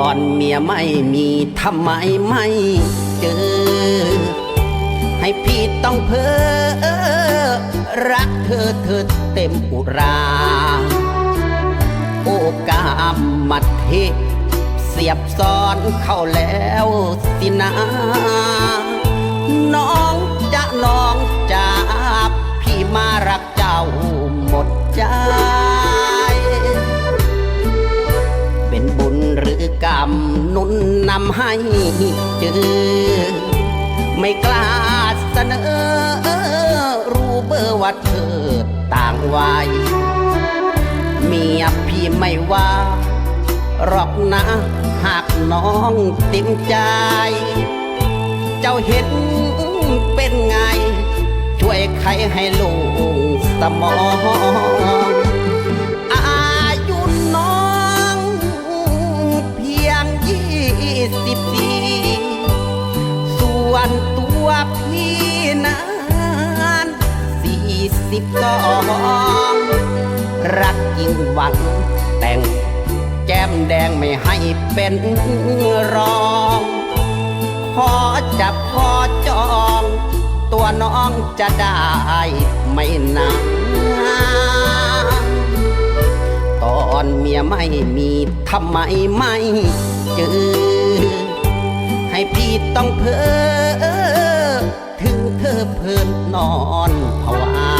อนเมียไม่มีทำไมไม่เจอ ให้พี่ต้องเพ้อรักเธอเธอเต็มอุรา โอกามมัดเทเสียบซ้อนเข้าแล้วสินะน้องจะน้องจะำให้เจอ ไม่กล้าเสนอ รู้เบอร์ว่าเธอต่างวัยเมียพี่ไม่ว่าหรอกนะหากน้องเต็มใจ เจ้าเห็นเป็นไง ช่วยใครให้ลูกสมอง สี่สิบสองรักยิ่งหวังแต่ง แก้มแดงไม่ให้เป็นรองขอจับขอจอง ตัวน้องจะได้ไม่นานตอนเมียไม่มีทำไมไม่เจอ ให้พี่ต้องเพ้อถึงเธอเพลินนอนภาวา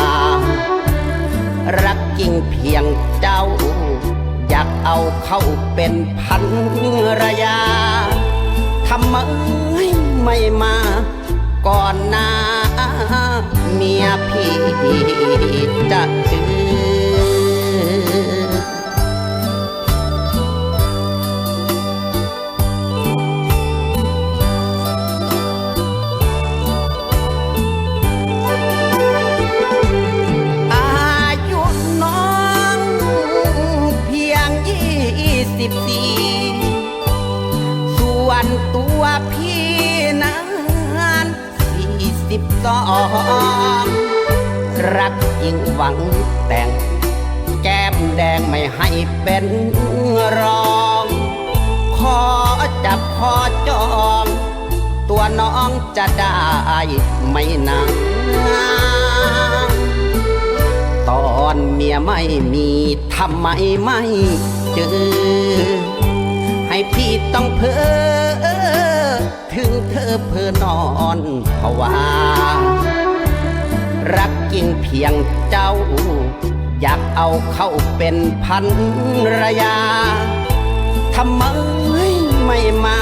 เอาเข้าเป็นพันระยาทำไมไม่มาก่อนหน้าเมียพี่จะเจอ วนตัวพี่นั้นสี่สิบสองรักยิ่งหวังแต่ง แก้มแดงไม่ให้เป็นรองขอจับขอจอง ตัวน้องจะได้ไม่นานตอนเมียไม่มีทำไมไม่เจอให้พี่ต้องเพ้อ เธอเพอนอนภาวารักจริงเพียงเจ้า อยากเอาเข้าเป็นพันรยาทำไมไม่มา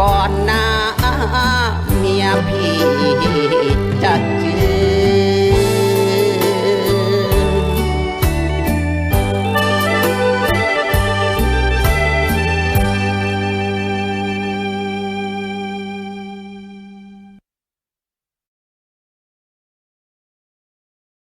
ก่อนหน้าเมียพี่